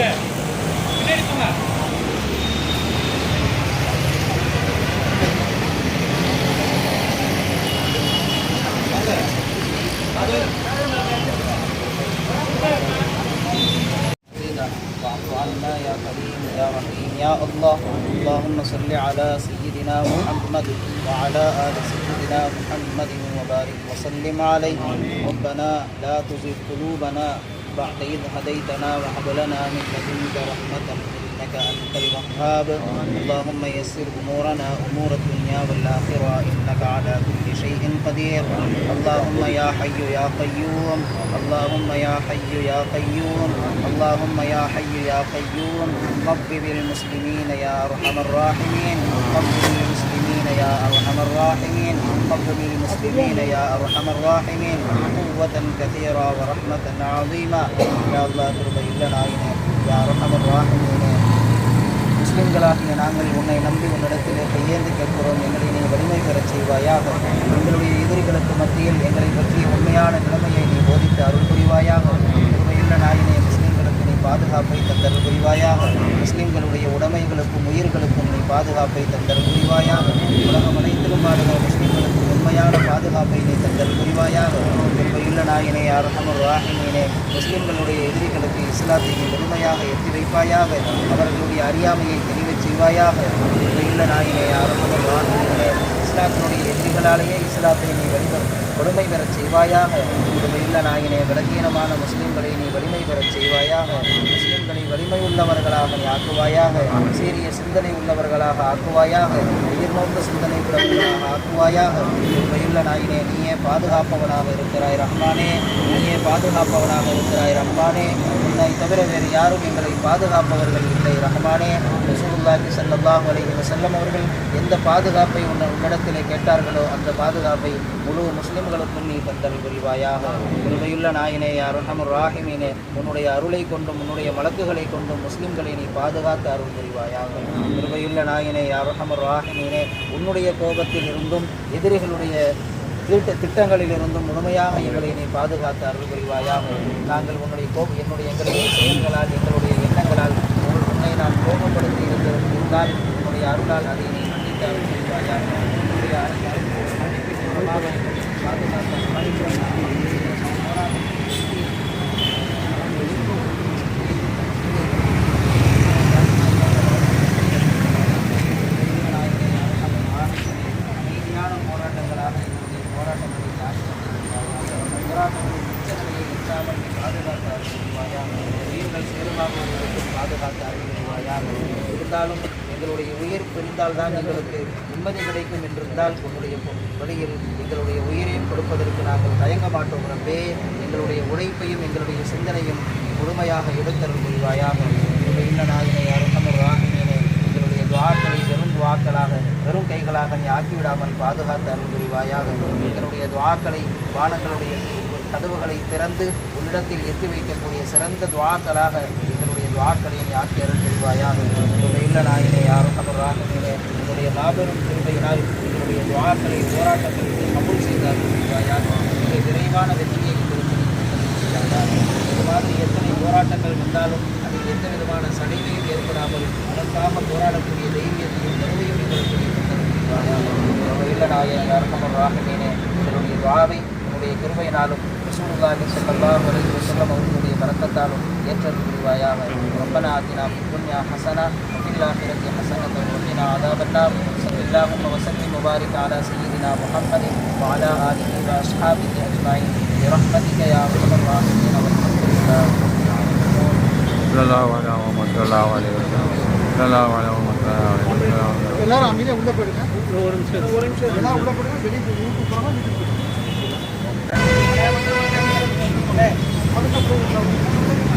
போங்க பின்னாடி போங்க يا كريم يا رحيم يا الله اللهم صل على سيدنا محمد وعلى آل سيدنا محمد وبارك وسلم عليه. ربنا لا تزغ قلوبنا بعد إذ هديتنا وهب لنا من لدنك رحمة إنك أنت الوهاب. اللهم يسر أمورنا أمور الدنيا والآخرة إنك على كل شيء قدير. اللهم يا حي يا قيوم اللهم يا حي يا قيوم اللهم يا حي يا قيوم. قبب المسلمين يا أرحم الراحمين. قبب المسلمين يا أرحم الراحمين. قبب المسلمين يا أرحم الراحمين. قوة كثيرة ورحمة عظيمة يا الله ترضى لنا يا أرحم الراحمين முஸ்லிம்களாகிய நாங்கள் உன்னை நம்பி உன்னிடத்திலே கையேந்து கேட்கிறோம் எங்களை நீ வலிமை பெறச் செய்வாயாக எங்களுடைய எதிரிகளுக்கு மத்தியில் எங்களை பற்றிய உண்மையான நிலைமையை நீ போதித்து அருள் புரிவாயாக உண்மையுள்ள நாயினை முஸ்லிம்களுக்கு நீ பாதுகாப்பை தந்தருள் புரிவாயாக முஸ்லிம்களுடைய உடைமைகளுக்கும் உயிர்களுக்கும் நீ பாதுகாப்பை தந்தருள் புரிவாயாக உலகம் அனைத்திலும் வாழுகிற முஸ்லிம்களுக்கு உண்மையான பாதுகாப்பை நீ தந்தருள் புரிவாயாக உண்மையுள்ள நாயினை அரஹமர் ராஹிமீனே முஸ்லிம்களுடைய எதிரிகளுக்கு இஸ்லாத்தை முழுமையாக எத்தி வைப்பாயாக அவர்களுடைய அறியாமையை தெளிவச் செய்வாயாக உண்மையுள்ள நாயினை அரஹமர் ராஹிமீனே இஸ்லாத்தினுடைய எதிரிகளாலேயே இஸ்லாத்தை நீ வலிமை கொடுமை பெறச் செய்வாயாக. உண்மையுள்ள நாயினே விலகீனமான முஸ்லிம்களை நீ வலிமை பெறச் செய்வாயாக. முஸ்லிம்களை வலிமை உள்ளவர்களாக நீ ஆக்குவாயாக. சீரிய சிந்தனை உள்ளவர்களாக ஆக்குவாயாக. உயிர்நோக்க சிந்தனை உள்ளவர்களாக ஆக்குவாயாக. உண்மையுள்ள நாயினே நீயே பாதுகாப்பவனாக இருக்கிறாய் ரஹ்மானே. நீயே பாதுகாப்பவனாக இருக்கிறாய் ரஹ்மானே. உன்னை தவிர வேறு யாரும் எங்களை பாதுகாப்பவர்கள் இல்லை ரஹ்மானே. ரசூலுல்லாஹி ஸல்லல்லாஹு அலைஹி வஸல்லம் அவர்கள் எந்த பாதுகாப்பை உன்னை உன்னிடத்திலே கேட்டார்களோ அந்த பாதுகாப்பை முழு பாவங்களுக்கும் நீ தந்தல் புரிவாயாக உண்மையுள்ள நாயினே அரஹமர் ராஹிமீனே உன்னுடைய அருளை கொண்டும் உன்னுடைய வழக்குகளை கொண்டும் முஸ்லிம்களை நீ பாதுகாத்து அருள் புரிவாயாக உண்மையுள்ள நாயினே அரஹமர் ராஹிமீனே உன்னுடைய கோபத்தில் இருந்தும் எதிரிகளுடைய திட்ட திட்டங்களில் இருந்தும் முழுமையாக எங்களை நீ பாதுகாத்து அருள் புரிவாயாக நாங்கள் உன்னுடைய கோபம் என்னுடைய எங்களுடைய செயல்களால் எங்களுடைய எண்ணங்களால் உன்னை நான் கோபப்படுத்தி இருந்தால் உன்னுடைய அருளால் அதை நீ மன்னித்து அருள் புரிவாயாக உன்னுடைய அருள் மன்னிப்பின் மூலமாக எங்களை பாதுகாத்து நீதியான போராட்டங்களாக எங்களுடைய போராட்டங்களை ஆட்சி போராட்டங்களின் உச்சநிலையை எட்டாமல் நீ பாதுகாத்து அறிவிப்பாயாக உயிர்கள் பாதுகாத்து அறிவிப்பாயாக இருந்தாலும் எங்களுடைய உயிர் பிரிந்தால்தான் எங்களுக்கு நிம்மதி கிடைக்கும் என்றிருந்தால் உன்னுடைய வழியில் எங்களுடைய உயிரையும் கொடுப்பதற்கு நாங்கள் தயங்க மாட்டோம் ரப்பே எங்களுடைய உழைப்பையும் எங்களுடைய சிந்தனையும் முழுமையாக எடுத்தருள் புரிவாயாக எங்களுடைய இல்ல ராகினே எங்களுடைய துவாக்களை வெறும் துவாக்களாக வெறும் கைகளாக நீ ஆக்கிவிடாமல் பாதுகாத்து அருள் புரிவாயாக எங்களுடைய துவாக்களை வானங்களுடைய கதவுகளை திறந்து உன்னிடத்தில் எத்தி வைக்கக்கூடிய சிறந்த துவாக்களாக இதனுடைய துவாக்களை நீ ஆக்கி அருள் புரிவாயாக எங்களுடைய இல்ல யாரும் கமராகவே எங்களுடைய மாபெரும் திருமையினால் எங்களுடைய துவாக்களை போராட்டங்களை நீ கபூல் செய்தார் புரிவாயாக மிக விரைவான வெற்றியை இது மாதிரி எத்தனை போராட்டங்கள் வந்தாலும் அதில் எந்த விதமான சடைவையும் ஏற்படாமல் அதற்காக போராடக்கூடிய தைரியத்தையும் கருவையும் எங்களுக்கு நீ நாயன் யாரும் யாருக்கமர் இதனுடைய துவாவை என்னுடைய கிருபையினாலும் ரசூலுல்லாஹி ஸல்லல்லாஹு அலைஹி வஸல்லம் அவர்களுடைய வரக்கத்தாலும் ஏற்றது புரிவாயாக. ரப்பனா ஆத்தினா புண்ணியா ஹசனா ஃபில் ஆஹிரத்தி ஹசனத்தை ஒட்டினா அதாபன்னா சல்லாஹும் வசல்லி முபாரிக் ஆலா சையதினா முஹம்மதி வாலா ஆலிஹி வ அஸ்ஹாபிஹி அஜ்மாயின். برحمتك يا ارحم الراحمين والحمد எல்லாரும் அமைதியாக உள்ளே போயிடுங்க. ஒரு நிமிஷம். ஒரு நிமிஷம் எல்லாரும் உள்ளே போயிடுங்க. வெளியே யூடியூப் போகிறாங்க ね、食べたことない。